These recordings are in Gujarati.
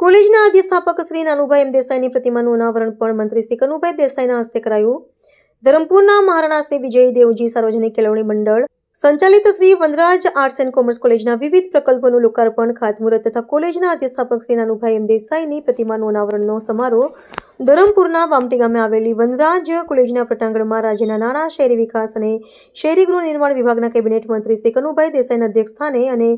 કોલેજના અધિસ્થાપક શ્રી નાનુભાઈ એમ દેસાઈની પ્રતિમાનું અનાવરણ પણ મંત્રી શ્રી કનુભાઈ દેસાઈના હસ્તે કરાયું. ધરમપુરના મહારાણા શ્રી વિજય દેવજી સાર્વજનિક કેળવણી મંડળ સંચાલિત Shri Vanraj arts and commerce કોલેજના વિવિધ પ્રકલ્પોનું લોકાર્પણ ખાતમુહૂર્ત તથા કોલેજના અધિસ્થાપક શ્રી નાનુભાઈ એમ દેસાઈની પ્રતિમાનું અનાવરણનો સમારોહ ધરમપુરના વામટી ગામે આવેલી વનરાજ કોલેજના પટાંગણમાં રાજ્યના નાણાં, શહેરી વિકાસ અને શહેરી ગૃહ નિર્માણ વિભાગના કેબિનેટ મંત્રી શ્રી કનુભાઈ દેસાઈના અધ્યક્ષસ્થાને અને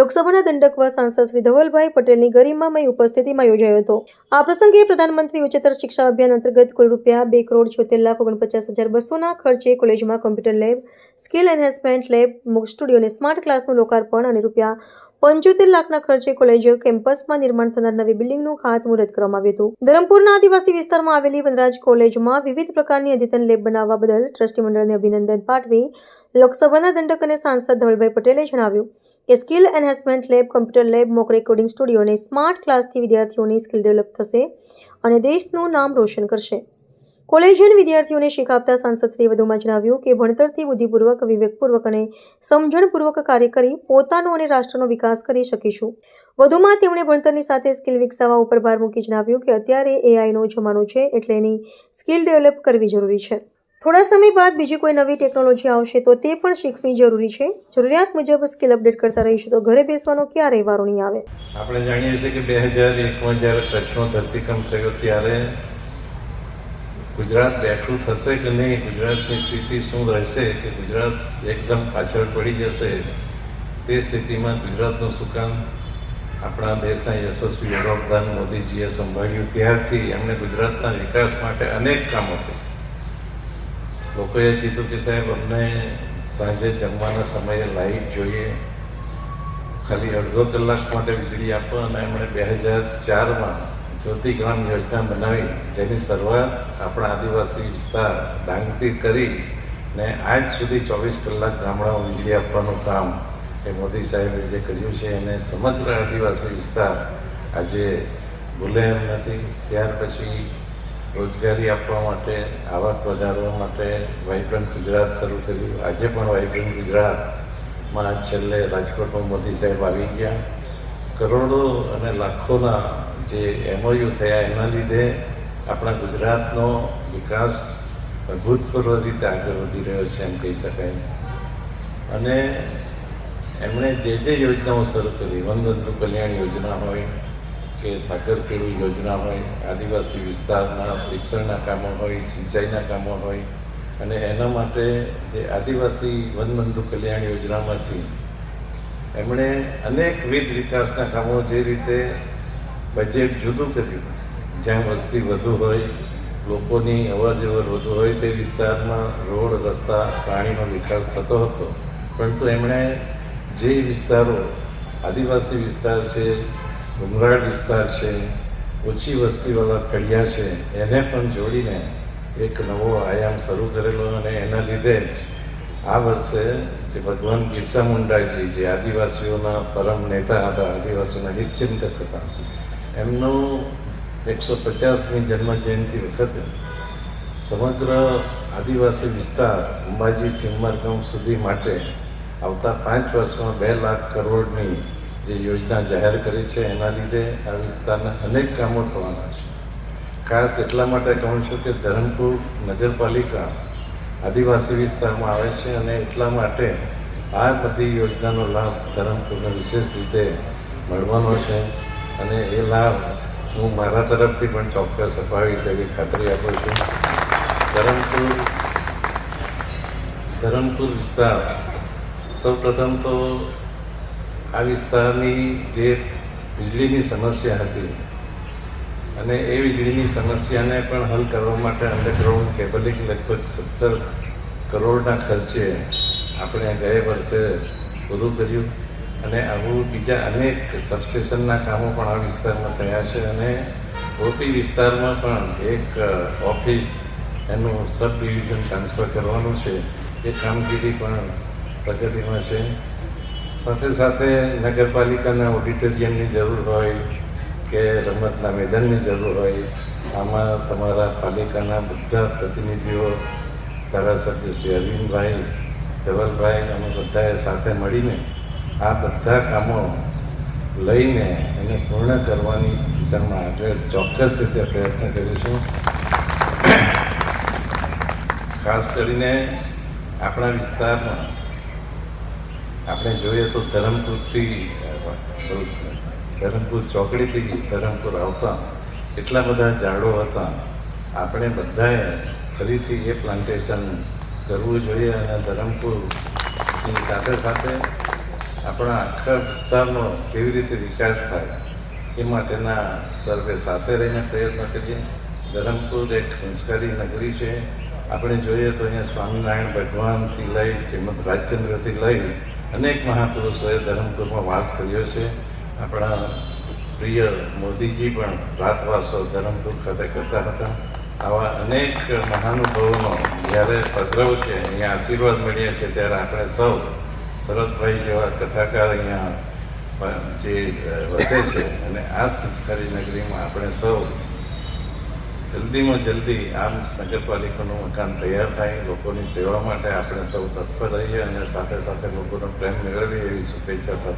લોકસભાના દંડક વ સાંસદ શ્રી ધવલભાઈ પટેલની ગરિમામય ઉપસ્થિતિમાં યોજાયો હતો. આ પ્રસંગે પ્રધાનમંત્રી ઉચ્ચતર શિક્ષા અભિયાન અંતર્ગત કુલ રૂપિયા બે કરોડ છોતેર લાખ ઓગણપચાસ હજાર બસોના ખર્ચે કોલેજમાં computer lab, skill enhancement lab studio અને સ્માર્ટ ક્લાસનું લોકાર્પણ અને રૂપિયા પંચોતેર લાખના ખર્ચે કોલેજ કેમ્પસમાં નિર્માણ થનાર નવી બિલ્ડિંગનું ખાતમુહૂર્ત કરવામાં આવ્યું હતું. ધરમપુરના આદિવાસી વિસ્તારમાં આવેલી વનરાજ કોલેજમાં વિવિધ પ્રકારની અદ્યતન લેબ બનાવવા બદલ ટ્રસ્ટી મંડળને અભિનંદન પાઠવી લોકસભાના દંડક અને સાંસદ ધવલભાઈ પટેલે જણાવ્યું કે skill enhancement lab, computer lab, mock recording studio અને સ્માર્ટ ક્લાસથી વિદ્યાર્થીઓની સ્કિલ ડેવલપ થશે અને દેશનું નામ રોશન કરશે. કોલેજિયન વિદ્યાર્થીઓને શીખ આપતા સાંસદશ્રીએ વધુમાં જણાવ્યું કે ભણતરથી બુદ્ધિપૂર્વક, વિવેકપૂર્વક અને સમજણપૂર્વક કાર્ય કરી પોતાનો અને રાષ્ટ્રનો વિકાસ કરી શકીશું. વધુમાં તેમણે ભણતરની સાથે સ્કિલ વિકસાવવા ઉપર ભાર મૂકી જણાવ્યું કે અત્યારે એઆઈનો જમાનો છે એટલે એની સ્કિલ ડેવલપ કરવી જરૂરી છે. થોડા સમય બાદ બીજી કોઈ નવી ટેકનોલોજી આવશે તો તે પણ શીખવી જરૂરી છે. જરૂરિયાત મુજબ સ્કિલ અપડેટ કરતા રહીશું તો ઘરે બેસવાનો ક્યારેય વારો નહીં આવે? આપણે જાણીએ છીએ કે બે હજાર એકમાં જ્યારે પ્રશ્નો ધરતીકંપ થયો ત્યારે ગુજરાત બેઠું થશે કે નહીં, ગુજરાતની સ્થિતિ શું રહેશે કે ગુજરાત એકદમ પાછળ પડી જશે, તે સ્થિતિમાં ગુજરાતનું સુકાન આપણા દેશના યશસ્વી વડાપ્રધાન મોદીજીએ સંભાળ્યું. ત્યારથી એમણે ગુજરાતના વિકાસ માટે અનેક કામો કર્યા લોકોએ કીધું કે સાહેબ, અમને સાંજે જમવાના સમયે લાઈટ જોઈએ, ખાલી અડધો કલાક માટે વીજળી આપો અને એમણે બે હજાર ચારમાં જ્યોતિગ્રામ યોજના બનાવી જેની શરૂઆત આપણા આદિવાસી વિસ્તાર ડાંગથી કરી ને આજ સુધી ચોવીસ કલાક ગામડાઓ વીજળી આપવાનું કામ એ મોદી સાહેબે જે કર્યું છે એને સમગ્ર આદિવાસી વિસ્તાર આજે ભૂલે એમ નથી. ત્યાર પછી રોજગારી આપવા માટે, આવક વધારવા માટે વાઇબ્રન્ટ ગુજરાત શરૂ કર્યું. આજે પણ વાઇબ્રન્ટ ગુજરાતમાં છેલ્લે રાજકોટમાં મોદી સાહેબ આવી ગયા. કરોડો અને લાખોના જે એમઓયુ થયા, એના લીધે આપણા ગુજરાતનો વિકાસ અભૂતપૂર્વ રીતે આગળ વધી રહ્યો છે એમ કહી શકાય. અને એમણે જે જે યોજનાઓ શરૂ કરી વનબંધુ કલ્યાણ યોજના હોય કે સાગર ખેડૂ યોજના હોય, આદિવાસી વિસ્તારના શિક્ષણના કામો હોય, સિંચાઈના કામો હોય, અને એના માટે જે આદિવાસી વનબંધુ કલ્યાણ યોજનામાંથી એમણે અનેકવિધ વિકાસના કામો જે રીતે બજેટ જુદું કર્યું જ્યાં વસ્તી વધુ હોય, લોકોની અવર જવર વધુ હોય તે વિસ્તારમાં રોડ, રસ્તા, પાણીનો વિકાસ થતો હતો. પરંતુ એમણે જે વિસ્તારો, આદિવાસી વિસ્તાર છે, ડુંગરાળ વિસ્તાર છે, ઓછી વસ્તીવાળા ફળિયા છે, એને પણ જોડીને એક નવો આયામ શરૂ કરેલો અને એના લીધે જ આ વર્ષે જે ભગવાન બિરસા મુંડાજી જે આદિવાસીઓના પરમ નેતા હતા, આદિવાસીઓના હિતચિંતક હતા, એમનો એકસો પચાસમી જન્મ જયંતિ વખતે સમગ્ર આદિવાસી વિસ્તાર અંબાજીથી ઉમરગામ સુધી માટે આવતા પાંચ વર્ષમાં બે લાખ કરોડની જે યોજના જાહેર કરી છે, એના લીધે આ વિસ્તારના અનેક કામો થવાના છે. ખાસ એટલા માટે કહું છું કે ધરમપુર નગરપાલિકા આદિવાસી વિસ્તારમાં આવે છે અને એટલા માટે આ બધી યોજનાનો લાભ ધરમપુરને વિશેષ રીતે મળવાનો છે. અને એ લાભ હું મારા તરફથી પણ ચોક્કસ અપાવીશ એવી ખાતરી આપું છું. ધરમપુર ધરમપુર વિસ્તાર સૌપ્રથમ તો આ વિસ્તારની જે વીજળીની સમસ્યા હતી અને એ વીજળીની સમસ્યાને પણ હલ કરવા માટે અંડરગ્રાઉન્ડ કેબલિંગ લગભગ સત્તર કરોડના ખર્ચે આપણે ગયા વર્ષે પૂરું કર્યું. અને આવું બીજા અનેક સબસ્ટેશનના કામો પણ આ વિસ્તારમાં થયા છે અને ઓપી વિસ્તારમાં પણ એક ઓફિસ એનું સબ ડિવિઝન ટ્રાન્સફર કરવાનું છે. એ કામગીરી પણ પ્રગતિમાં છે. સાથે સાથે નગરપાલિકાના ઓડિટોરિયમની જરૂર હોય કે રમતના મેદાનની જરૂર હોય, આમાં તમારા પાલિકાના બધા પ્રતિનિધિઓ, ધારાસભ્ય શ્રી અરવિંદભાઈ, ધવલભાઈ અમે બધાએ સાથે મળીને આ બધા કામો લઈને એને પૂર્ણ કરવાની દિશામાં આપણે ચોક્કસ રીતે પ્રયત્ન કરીશું. ખાસ કરીને આપણા વિસ્તારમાં આપણે જોઈએ તો ધરમપુરથી ધરમપુર ચોકડીથી ધરમપુર આવતા એટલા બધા ઝાડો હતા. આપણે બધાએ ફરીથી એ પ્લાન્ટેશન કરવું જોઈએ અને ધરમપુરની સાથે સાથે આપણા આખા વિસ્તારનો કેવી રીતે વિકાસ થાય એ માટેના સર્વે સાથે રહીને પ્રયત્ન કરીએ. ધરમપુર એક સંસ્કારી નગરી છે. આપણે જોઈએ તો અહીંયા સ્વામિનારાયણ ભગવાનથી લઈ શ્રીમદ રાજચંદ્રથી લઈ અનેક મહાપુરુષોએ ધરમપુરમાં વાસ કર્યો છે. આપણા પ્રિય મોદીજી પણ રાતવાસો ધરમપુર ખાતે કરતા હતા. આવા અનેક મહાનુભાવોનો જ્યારે પધરવ છે, અહીંયા આશીર્વાદ મળ્યા છે, ત્યારે આપણે સૌ શરદભાઈ જેવા કથાકાર અહીંયા જે વસે છે, અને આ સંસ્કારી નગરીમાં આપણે સૌ જલ્દીમાં જલ્દી આ નગરપાલિકાનું મકાન તૈયાર થાય, લોકોની સેવા માટે આપણે સૌ તત્પર રહીએ અને સાથે સાથે લોકોનો પ્રેમ મેળવીએ એવી શુભેચ્છા સાથે